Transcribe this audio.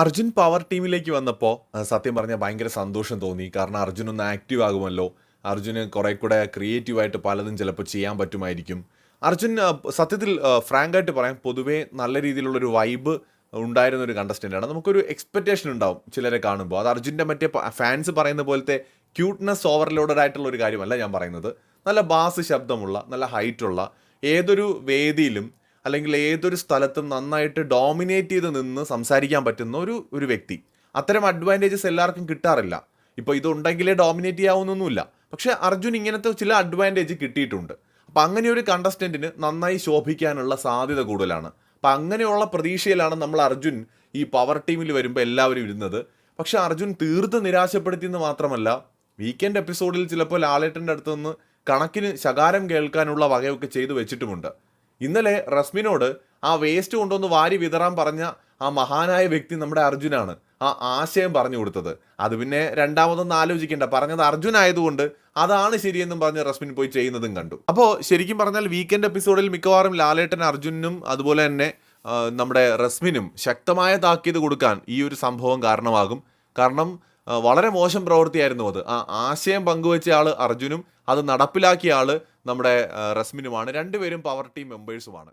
Arjun power ടീമിലേക്ക് വന്നപ്പോൾ സത്യം പറഞ്ഞാൽ ഭയങ്കര സന്തോഷം തോന്നി. കാരണം അർജുൻ ഒന്ന് ആക്റ്റീവ് ആകുമല്ലോ. അർജുന് കുറെ കൂടെ ക്രിയേറ്റീവായിട്ട് പലതും ചിലപ്പോൾ ചെയ്യാൻ പറ്റുമായിരിക്കും. അർജുൻ സത്യത്തിൽ ഫ്രാങ്കായിട്ട് പറയാം പൊതുവേ നല്ല രീതിയിലുള്ള ഒരു വൈബ് ഉണ്ടായിരുന്ന ഒരു കണ്ടസ്റ്റന്റാണ് നമുക്കൊരു എക്സ്പെക്റ്റേഷൻ ഉണ്ടാവും ചിലരെ കാണുമ്പോൾ അത് അർജുന്റെ മറ്റേ ഫാൻസ് പറയുന്ന പോലത്തെ ക്യൂട്ട്നെസ് ഓവർലോഡഡ് ആയിട്ടുള്ള ഒരു കാര്യമല്ല ഞാൻ പറയുന്നത്. നല്ല ബാസ് ശബ്ദമുള്ള നല്ല ഹൈറ്റുള്ള ഏതൊരു വേദിയിലും അല്ലെങ്കിൽ ഏതൊരു സ്ഥലത്തും നന്നായിട്ട് ഡോമിനേറ്റ് ചെയ്ത് നിന്ന് സംസാരിക്കാൻ പറ്റുന്ന ഒരു ഒരു വ്യക്തി. അത്തരം അഡ്വാന്റേജസ് എല്ലാവർക്കും കിട്ടാറില്ല. ഇപ്പോൾ ഇതുണ്ടെങ്കിലേ ഡോമിനേറ്റ് ചെയ്യാവുന്നൊന്നുമില്ല. പക്ഷേ അർജുൻ ഇങ്ങനത്തെ ചില അഡ്വാന്റേജ് കിട്ടിയിട്ടുണ്ട്. അപ്പം അങ്ങനെ ഒരു കണ്ടസ്റ്റന്റിന് നന്നായി ശോഭിക്കാനുള്ള സാധ്യത കൂടുതലാണ്. അപ്പം അങ്ങനെയുള്ള പ്രതീക്ഷയിലാണ് നമ്മൾ അർജുൻ ഈ പവർ ടീമിൽ വരുമ്പോൾ എല്ലാവരും ഇരുന്നത്. പക്ഷെ അർജുൻ തീർത്ത് നിരാശപ്പെടുത്തിയെന്ന് മാത്രമല്ല വീക്കെൻഡ് എപ്പിസോഡിൽ ചിലപ്പോൾ ലാലേട്ടന്റെ അടുത്തുനിന്ന് കണക്കിന് ശകാരം കേൾക്കാനുള്ള വകയൊക്കെ ചെയ്തു വെച്ചിട്ടുമുണ്ട്. ഇന്നലെ റസ്മിനോട് ആ വേസ്റ്റ് കൊണ്ടുവന്ന് വാരി വിതറാൻ പറഞ്ഞ ആ മഹാനായ വ്യക്തി നമ്മുടെ അർജുനാണ്. ആ ആശയം പറഞ്ഞു കൊടുത്തത്. അത് പിന്നെ രണ്ടാമതൊന്നും ആലോചിക്കേണ്ട. പറഞ്ഞത് അർജുൻ ആയതുകൊണ്ട് അതാണ് ശരിയെന്നും പറഞ്ഞ് റസ്മിൻ പോയി ചെയ്യുന്നതും കണ്ടു. അപ്പോൾ ശരിക്കും പറഞ്ഞാൽ വീക്കെൻഡ് എപ്പിസോഡിൽ മിക്കവാറും ലാലേട്ടൻ അർജുനും അതുപോലെ തന്നെ നമ്മുടെ റസ്മിനും ശക്തമായ താക്കീത് കൊടുക്കാൻ ഈ ഒരു സംഭവം കാരണമാകും. കാരണം വളരെ മോശം പ്രവൃത്തിയായിരുന്നു അത്. ആ ആശയം പങ്കുവെച്ച ആൾ അർജുനും അത് നടപ്പിലാക്കിയ ആൾ നമ്മുടെ റസ്മിനുമാണ്. രണ്ടുപേരും പവർ ടീം മെമ്പേഴ്സുമാണ്.